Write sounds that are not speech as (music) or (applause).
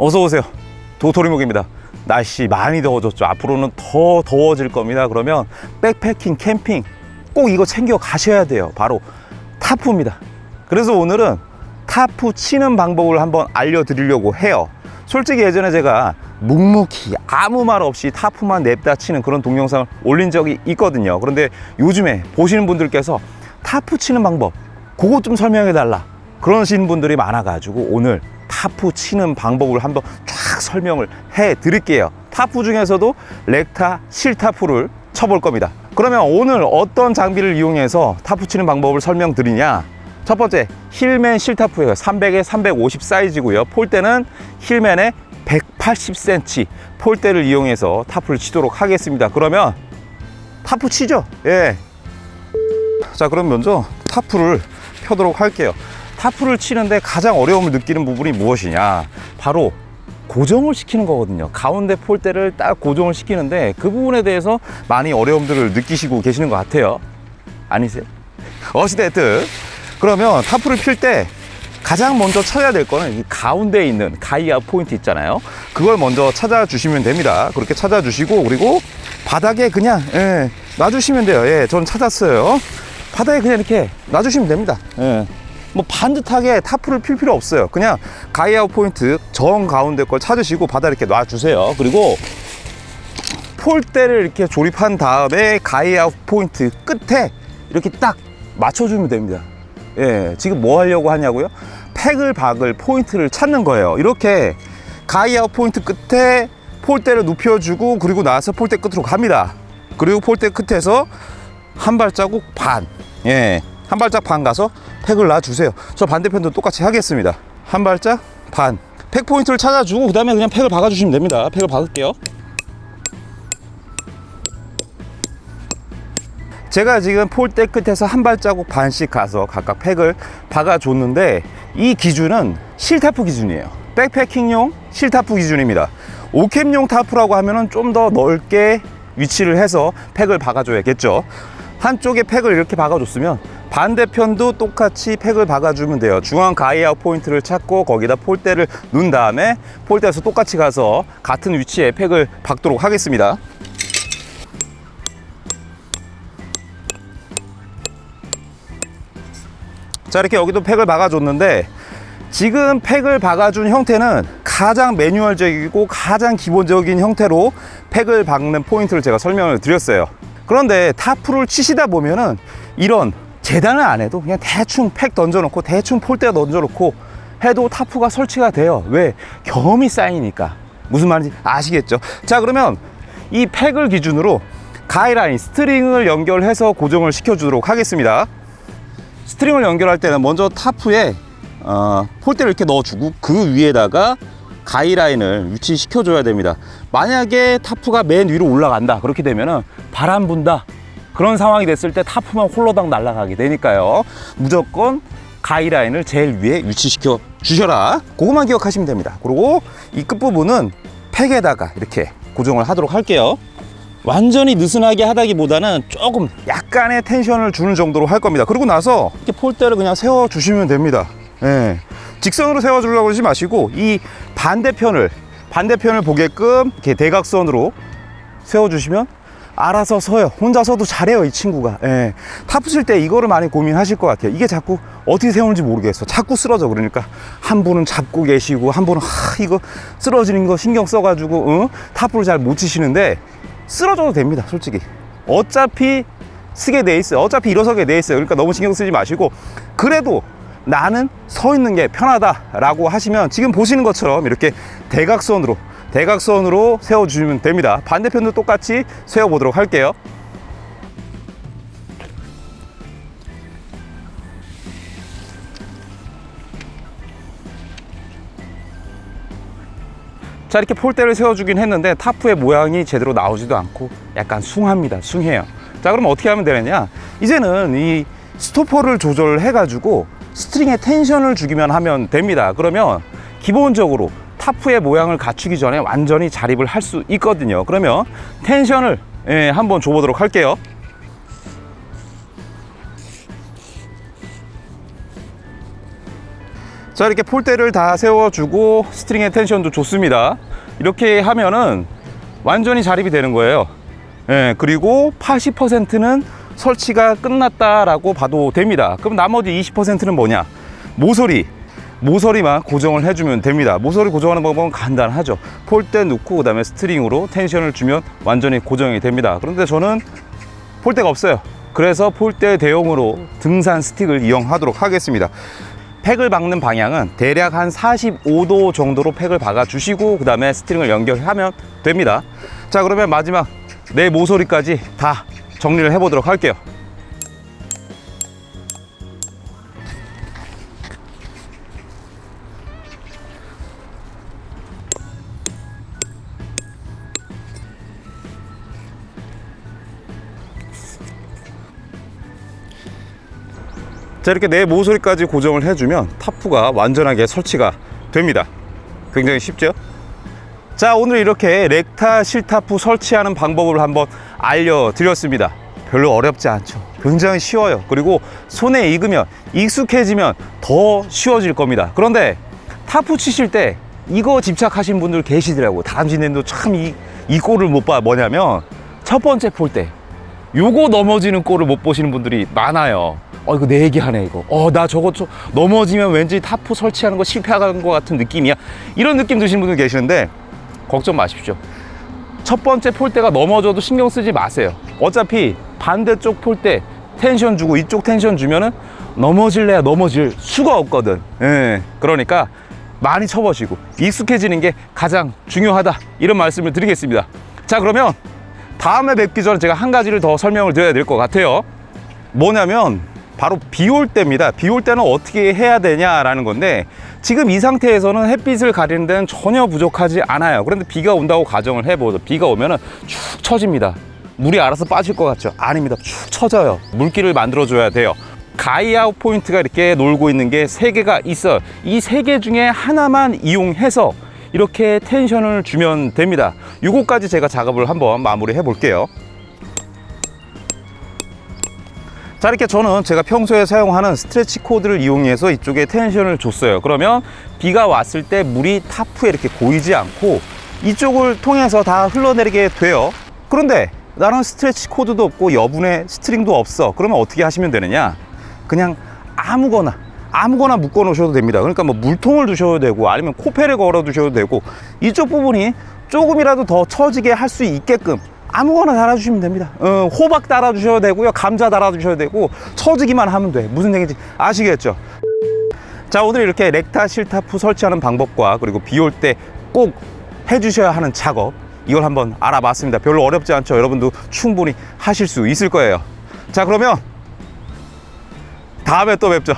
어서 오세요. 도토리묵입니다. 날씨 많이 더워졌죠. 앞으로는 더 더워질 겁니다. 그러면 백패킹, 캠핑 꼭 이거 챙겨 가셔야 돼요. 바로 타프입니다. 그래서 오늘은 타프 치는 방법을 한번 알려드리려고 해요. 솔직히 예전에 제가 묵묵히 아무 말 없이 타프만 냅다 치는 그런 동영상을 올린 적이 있거든요. 그런데 요즘에 보시는 분들께서 타프 치는 방법, 그것 좀 설명해 달라. 그러시는 분들이 많아가지고 오늘 타프 치는 방법을 한번 쫙 설명을 해 드릴게요. 타프 중에서도 렉타 실타프를 쳐볼 겁니다. 그러면 오늘 어떤 장비를 이용해서 타프 치는 방법을 설명드리냐? 첫 번째 힐맨 실타프예요. 300에 350 사이즈고요. 폴대는 힐맨의 180cm 폴대를 이용해서 타프를 치도록 하겠습니다. 그러면 타프 치죠? 예. 자, 그럼 먼저 타프를 펴도록 할게요. 타프를 치는데 가장 어려움을 느끼는 부분이 무엇이냐? 바로 고정을 시키는 거거든요. 가운데 폴대를 딱 고정을 시키는데 그 부분에 대해서 많이 어려움들을 느끼시고 계시는 것 같아요. 아니세요? (laughs) 어시됐든 그러면 타프를 필 때 가장 먼저 찾아야 될 거는 이 가운데에 있는 가이아 포인트 있잖아요. 그걸 먼저 찾아주시면 됩니다. 그렇게 찾아주시고 그리고 바닥에 그냥 예, 놔주시면 돼요. 예, 전 찾았어요. 바닥에 그냥 이렇게 놔주시면 됩니다. 예. 뭐 반듯하게 타프를 필 필요 없어요. 그냥 가이아 포인트 정 가운데 걸 찾으시고 바닥에 이렇게 놔주세요. 그리고 폴대를 이렇게 조립한 다음에 가이아 포인트 끝에 이렇게 딱 맞춰주면 됩니다. 예, 지금 뭐 하려고 하냐고요? 팩을 박을 포인트를 찾는 거예요. 이렇게 가이아 포인트 끝에 폴대를 눕혀주고 그리고 나서 폴대 끝으로 갑니다. 그리고 폴대 끝에서 한 발자국 반, 예, 한 발짝 반 가서 팩을 놔주세요. 저 반대편도 똑같이 하겠습니다. 한 발짝 반. 팩 포인트를 찾아주고 그 다음에 그냥 팩을 박아주시면 됩니다. 팩을 박을게요. 제가 지금 폴대 끝에서 한 발자국 반씩 가서 각각 팩을 박아줬는데 이 기준은 실타프 기준이에요. 백패킹용 실타프 기준입니다. 오캠용 타프라고 하면은 좀 더 넓게 위치를 해서 팩을 박아줘야겠죠. 한쪽에 팩을 이렇게 박아줬으면 반대편도 똑같이 팩을 박아주면 돼요. 중앙 가이아 포인트를 찾고 거기다 폴대를 넣은 다음에 폴대에서 똑같이 가서 같은 위치에 팩을 박도록 하겠습니다. 자 이렇게 여기도 팩을 박아줬는데 지금 팩을 박아준 형태는 가장 매뉴얼적이고 가장 기본적인 형태로 팩을 박는 포인트를 제가 설명을 드렸어요 그런데 타프를 치시다 보면은 이런 재단을 안 해도 그냥 대충 팩 던져놓고 대충 폴대 던져놓고 해도 타프가 설치가 돼요. 왜? 경험이 쌓이니까. 무슨 말인지 아시겠죠? 자 그러면 이 팩을 기준으로 가이라인 스트링을 연결해서 고정을 시켜주도록 하겠습니다. 스트링을 연결할 때는 먼저 타프에 어, 폴대를 이렇게 넣어주고 그 위에다가 가이라인을 위치시켜 줘야 됩니다. 만약에 타프가 맨 위로 올라간다. 그렇게 되면은 바람 분다 그런 상황이 됐을 때 타프만 홀로당 날아가게 되니까요 무조건 가이라인을 제일 위에 위치시켜 주셔라 그것만 기억하시면 됩니다 그리고 이 끝부분은 팩에다가 이렇게 고정을 하도록 할게요 완전히 느슨하게 하다기보다는 조금 약간의 텐션을 주는 정도로 할 겁니다. 그리고 나서 이렇게 폴대를 그냥 세워 주시면 됩니다. 예. 직선으로 세워 주려고 하지 마시고 이 반대편을 반대편을 보게끔 이렇게 대각선으로 세워 주시면 알아서 서요. 혼자 서도 잘해요, 이 친구가. 예. 타프 칠 때 이거를 많이 고민하실 것 같아요. 이게 자꾸 어떻게 세우는지 모르겠어. 자꾸 쓰러져. 그러니까 한 분은 잡고 계시고 한 분은 하, 이거 쓰러지는 거 신경 써가지고 응? 타프를 잘 못 치시는데 쓰러져도 됩니다 솔직히 어차피 쓰게 돼 있어요 어차피 일어서게 돼 있어요 그러니까 너무 신경 쓰지 마시고 그래도 나는 서 있는 게 편하다 라고 하시면 지금 보시는 것처럼 이렇게 대각선으로 대각선으로 세워 주시면 됩니다. 반대편도 똑같이 세워 보도록 할게요. 자 이렇게 폴대를 세워주긴 했는데 타프의 모양이 제대로 나오지도 않고 약간 숭합니다. 숭해요. 자 그럼 어떻게 하면 되느냐? 이제는 이 스토퍼를 조절해 가지고 스트링에 텐션을 주기만 하면 됩니다. 그러면 기본적으로 타프의 모양을 갖추기 전에 완전히 자립을 할 수 있거든요. 그러면 텐션을 예, 한번 줘보도록 할게요. 자 이렇게 폴대를 다 세워주고 스트링의 텐션도 좋습니다. 이렇게 하면은 완전히 자립이 되는 거예요. 예, 그리고 80%는 설치가 끝났다라고 봐도 됩니다. 그럼 나머지 20%는 뭐냐? 모서리 모서리만 고정을 해주면 됩니다. 모서리 고정하는 방법은 간단하죠. 폴대 놓고 그 다음에 스트링으로 텐션을 주면 완전히 고정이 됩니다. 그런데 저는 폴대가 없어요. 그래서 폴대 대용으로 등산 스틱을 이용하도록 하겠습니다. 팩을 박는 방향은 대략 한 45도 정도로 팩을 박아 주시고 그 다음에 스트링을 연결하면 됩니다. 자 그러면 마지막 내 모서리까지 다 정리를 해 보도록 할게요 자 이렇게 내 모서리까지 고정을 해주면 타프가 완전하게 설치가 됩니다. 굉장히 쉽죠? 자 오늘 이렇게 렉타 실타프 설치하는 방법을 한번 알려드렸습니다. 별로 어렵지 않죠. 굉장히 쉬워요. 그리고 손에 익으면 익숙해지면 더 쉬워질 겁니다. 그런데 타프 치실 때 이거 집착하신 분들 계시더라고 당신들도 참 이 이 꼴을 못 봐 뭐냐면 첫 번째 폴 때 요거 넘어지는 꼴을 못 보시는 분들이 많아요. 어, 이거 내 얘기하네, 이거. 어, 나 저거 저 넘어지면 왠지 타프 설치하는 거 실패하는 것 같은 느낌이야. 이런 느낌 드시는 분들 계시는데, 걱정 마십시오. 첫 번째 폴대가 넘어져도 신경 쓰지 마세요. 어차피 반대쪽 폴대 텐션 주고 이쪽 텐션 주면은 넘어질래야 넘어질 수가 없거든. 예. 그러니까 많이 쳐보시고 익숙해지는 게 가장 중요하다. 이런 말씀을 드리겠습니다. 자, 그러면 다음에 뵙기 전에 제가 한 가지를 더 설명을 드려야 될 것 같아요. 뭐냐면 바로 비 올 때입니다. 비 올 때는 어떻게 해야 되냐라는 건데 지금 이 상태에서는 햇빛을 가리는 데는 전혀 부족하지 않아요. 그런데 비가 온다고 가정을 해보죠. 비가 오면은 축 처집니다. 물이 알아서 빠질 것 같죠? 아닙니다. 축 처져요. 물기를 만들어줘야 돼요. 가이아 포인트가 이렇게 놀고 있는 게 세 개가 있어요. 이 세 개 중에 하나만 이용해서 이렇게 텐션을 주면 됩니다. 요거까지 제가 작업을 한번 마무리 해 볼게요. 자 이렇게 저는 제가 평소에 사용하는 스트레치 코드를 이용해서 이쪽에 텐션을 줬어요. 그러면 비가 왔을 때 물이 타프에 이렇게 고이지 않고 이쪽을 통해서 다 흘러내리게 돼요. 그런데 나는 스트레치 코드도 없고 여분의 스트링도 없어. 그러면 어떻게 하시면 되느냐? 그냥 아무거나 아무거나 묶어 놓으셔도 됩니다. 그러니까 뭐 물통을 두셔도 되고 아니면 코페를 걸어 두셔도 되고 이쪽 부분이 조금이라도 더 처지게 할 수 있게끔 아무거나 달아주시면 됩니다. 어, 호박 달아주셔도 되고요. 감자 달아주셔도 되고 처지기만 하면 돼. 무슨 얘기인지 아시겠죠? 자 오늘 이렇게 렉타 실타프 설치하는 방법과 그리고 비 올 때 꼭 해주셔야 하는 작업 이걸 한번 알아봤습니다. 별로 어렵지 않죠? 여러분도 충분히 하실 수 있을 거예요. 자 그러면 다음에 또 뵙죠.